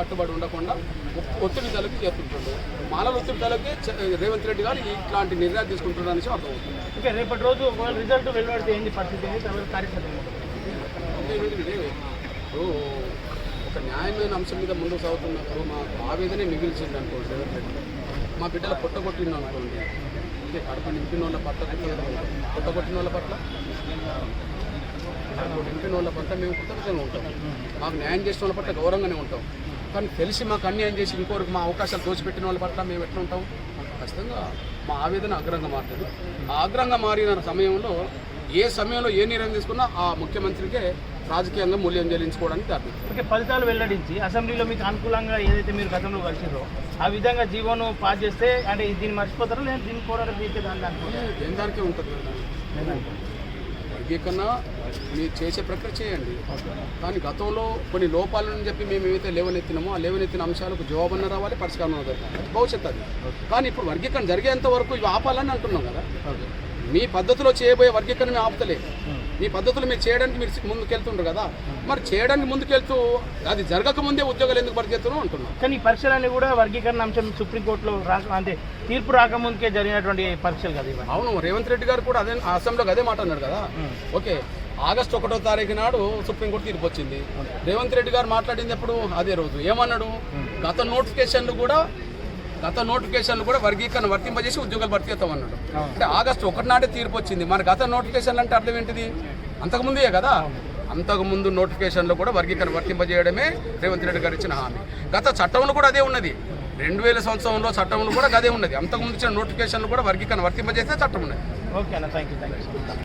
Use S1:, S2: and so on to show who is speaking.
S1: కట్టుబడి ఉండకుండా ఒత్తిడి తలకి చేస్తుంటాడు మాలల ఒత్తిడి తలకి రేవంత్ రెడ్డి గారు ఇట్లాంటి నిర్ణయాలు తీసుకుంటున్నారు అనేసి
S2: అర్థం అవుతుంది. రేపటి రోజు రిజల్ట్ వెలువడితే ఏంటి పరిస్థితి?
S1: ఇప్పుడు ఒక న్యాయమైన అంశం మీద ముందుకు సాగుతున్నప్పుడు మా ఆవేదనే మిగిల్చింది అనుకోండి రేవంత్ రెడ్డి. మా బిడ్డలు పుట్టగొట్టింది అనుకోండి. అంటే కడప నింపిన వాళ్ళ పట్ల పుట్టగొట్టిన వాళ్ళ పట్ల? నింపిన వాళ్ళ పట్ల మేము కృతజ్ఞతలు ఉంటాం. మాకు న్యాయం చేసిన వాళ్ళ పట్ల గౌరవంగానే ఉంటాం. కానీ తెలిసి మాకు అన్యాయం చేసి ఇంకోరికి మా అవకాశాలు దోచిపెట్టిన వాళ్ళ పట్ల మేము ఎట్లా ఉంటాం? ఖచ్చితంగా మా ఆవేదన అగ్రంగా మారుతుంది. ఆ అగ్రంగా మారిన సమయంలో ఏ సమయంలో ఏ నిర్ణయం తీసుకున్నా ఆ ముఖ్యమంత్రికే రాజకీయంగా మూల్యం చెల్లించుకోవడానికి
S2: ఓకే ఫలితాలు వెల్లడించి అసెంబ్లీలో మీకు అనుకూలంగా ఏదైతే మీరు గతంలో కలిసిరో ఆ విధంగా జీవోను పాస్ చేస్తే అంటే దీన్ని మర్చిపోతారా? లేదా దీన్ని పోరాటం దాన్ని?
S1: ఏం దానికే ఉంటుంది. వర్గీకరణ మీరు చేసే ప్రక్రియ చేయండి. కానీ గతంలో కొన్ని లోపాలని చెప్పి మేము ఏవైతే లేవనెత్తినామో ఆ లేవనెత్తిన అంశాలకు జవాబన్న రావాలి పరిష్కారం జరగాలి భవిష్యత్తు అది. కానీ ఇప్పుడు వర్గీకరణ జరిగేంత వరకు ఇవి ఆపాలని అంటున్నాం కదా. మీ పద్ధతిలో చేయబోయే వర్గీకరణ మేము. మీ పద్ధతులు మీరు చేయడానికి మీరు ముందుకెళ్తుండ్రు కదా. మరి చేయడానికి ముందుకెళ్తూ అది జరగక ముందే ఉద్యోగాలు ఎందుకు పరిగెత్తున్నాం అంటున్నాం
S2: కానీ ఈ పరీక్షలన్నీ కూడా వర్గీకరణ అంశం సుప్రీంకోర్టులో రాక అంటే తీర్పు రాకముందుకే జరిగినటువంటి పరీక్షలు కదా
S1: అవును రేవంత్ రెడ్డి గారు కూడా అదే ఆ అసెంబ్లీలో అదే మాట అన్నాడు కదా. ఓకే ఆగస్టు ఒకటో తారీఖు నాడు సుప్రీంకోర్టు తీర్పు వచ్చింది. రేవంత్ రెడ్డి గారు మాట్లాడింది ఎప్పుడు? అదే రోజు. ఏమన్నాడు? గత నోటిఫికేషన్లు కూడా గత నోటిఫికేషన్లు కూడా వర్గీకరణ వర్తింపజేసి ఉద్యోగాలు భర్తీ చేస్తామన్నాడు. అంటే ఆగస్టు ఒకటి నాటే తీర్పు వచ్చింది. మరి గత నోటిఫికేషన్లు అంటే అర్థం ఏంటిది? అంతకుముందే కదా. అంతకుముందు నోటిఫికేషన్లో కూడా వర్గీకరణ వర్తింపజేయడమే రేవంత్ రెడ్డి గారు ఇచ్చిన హామీ. గత చట్టంలో కూడా అదే ఉన్నది. రెండు వేల సంవత్సరంలో చట్టంలో కూడా అదే ఉన్నది. అంతకుముందు ఇచ్చిన నోటిఫికేషన్లు కూడా వర్గీకరణ వర్తింపజేస్తే చట్టం ఉన్నది.
S2: Okay thank you